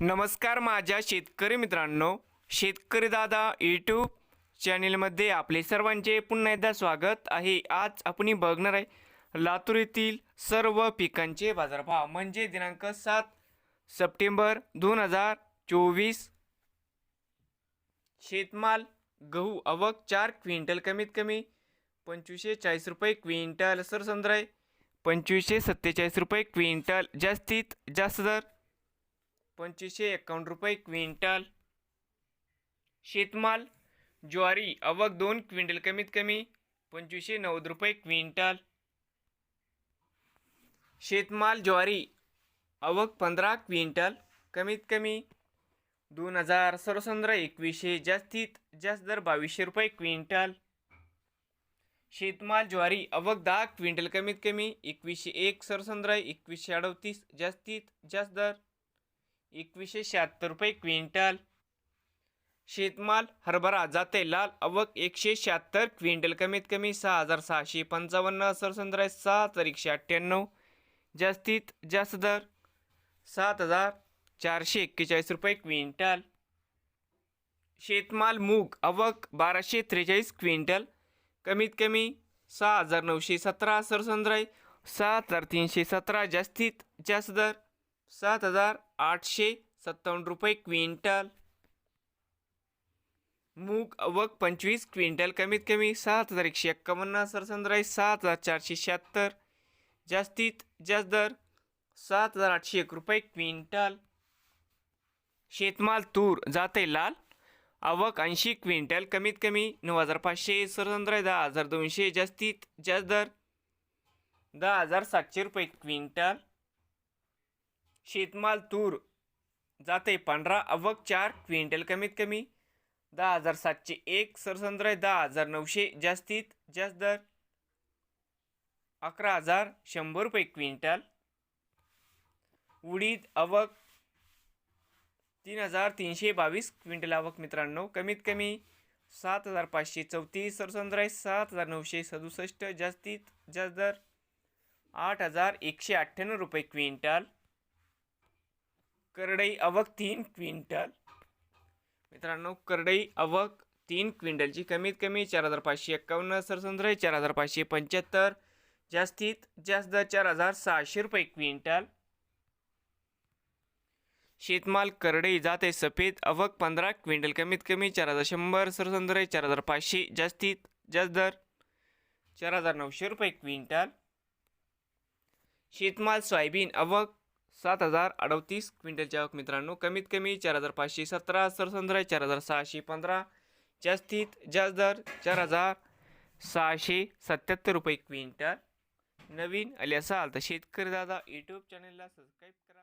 नमस्कार माझ्या शेतकरी मित्रांनो शेतकरी दादा यूट्यूब चॅनेलमध्ये आपले सर्वांचे पुन्हा एकदा स्वागत आहे. आज आपण बघणार आहे लातूर येथील सर्व पिकांचे बाजारभाव. म्हणजे दिनांक सात सप्टेंबर दोन हजार चोवीस. शेतमाल गहू आवक चार क्विंटल कमीत कमी पंचवीसशे चाळीस रुपये क्विंटल. सरसंद्राय पंचवीसशे सत्तेचाळीस रुपये क्विंटल. जास्तीत जास्त दर पंचवीसशे एकावन्न रुपये क्विंटल. शेतमाल ज्वारी अवक दोन क्विंटल कमीत कमी पंचवीसशे नव्वद रुपये क्विंटल. शेतमाल ज्वारी अवक पंधरा क्विंटल कमीत कमी दोन हजार सर्वसंद्र एकवीसशे जास्तीत जास्त दर बावीसशे रुपये क्विंटल. शेतमाल ज्वारी अवक दहा क्विंटल कमीत कमी एकवीसशे एक सरसंद्र एकवीसशे अडतीस जास्तीत जास्त दर एकवीसशे शहात्तर रुपये क्विंटल. शेतमाल हरभरा जाते लाल अवक एकशे शहात्तर क्विंटल कमीत कमी सहा हजार सहाशे पंचावन्न सरसंद्राय सात हजार एकशे अठ्ठ्याण्णव. जास्तीत जास्त दर सात हजार चारशे एक्केचाळीस रुपये क्विंटल. शेतमाल मूग अवक बाराशे त्रेचाळीस क्विंटल कमीत कमी सहा हजार नऊशे सतरा सरसंद्राय सात हजार तीनशे सतरा जास्तीत जास्त दर सात हजार आठशे सत्तावन्न रुपये क्विंटल. मूग अवक पंचवीस क्विंटल कमीत कमी सात हजार एकशे एक्कावन्न सरसंद्राय सात हजार चारशे शहात्तर जास्तीत जास्त दर सात हजार आठशे एक रुपये क्विंटल. शेतमाल तूर जाते लाल आवक ऐंशी क्विंटल कमीत कमी नऊ हजार पाचशे सरसंद्राय दहा हजार दोनशे जास्तीत जास्त दर दहा हजार सातशे रुपये क्विंटल. शेतमाल तूर जाते पांढरा अवक चार क्विंटल कमीत कमी. दहा हजार सातशे एक सरसंद्राय दहा हजार नऊशे जास्तीत जास्त दर. अकरा हजार शंभर रुपये क्विंटल. उडीद अवक तीन हजार तीनशे बावीस क्विंटल आवक मित्रांनो कमीत कमी. सात हजार पाचशे चौतीस सरसंद्राय सात हजार नऊशे सदुसष्ट जास्तीत जास्त दर. आठ हजार एकशे अठ्ठ्याण्णव रुपये क्विंटल. करडई अवक तीन क्विंटल. मित्रांनो करडई अवक तीन क्विंटलची कमीत कमी चार हजार पाचशे एक्कावन्न सरसंद्र चार हजार पाचशे पंच्याहत्तर जास्तीत जास्त दर चार हजार सहाशे रुपये क्विंटल. शेतमाल करडई जाते सफेद अवक पंधरा क्विंटल कमीत कमी चार हजार शंभर सरसंद्र चार हजार पाचशे जास्तीत जास्त दर चार हजार नऊशे रुपये क्विंटल. शेतमाल सोयाबीन अवक सात हजार अडतीस क्विंटलची आवक मित्रांनो. कमीत कमी चार हजार पाचशे सतरा सरसंद्राय चार हजार सहाशे पंधरा जास्तीत जास्त दर चार हजार सहाशे सत्याहत्तर रुपये क्विंटल. नवीन आले असाल तर शेतकरी दादा यूट्यूब चॅनलला सबस्क्राईब करा.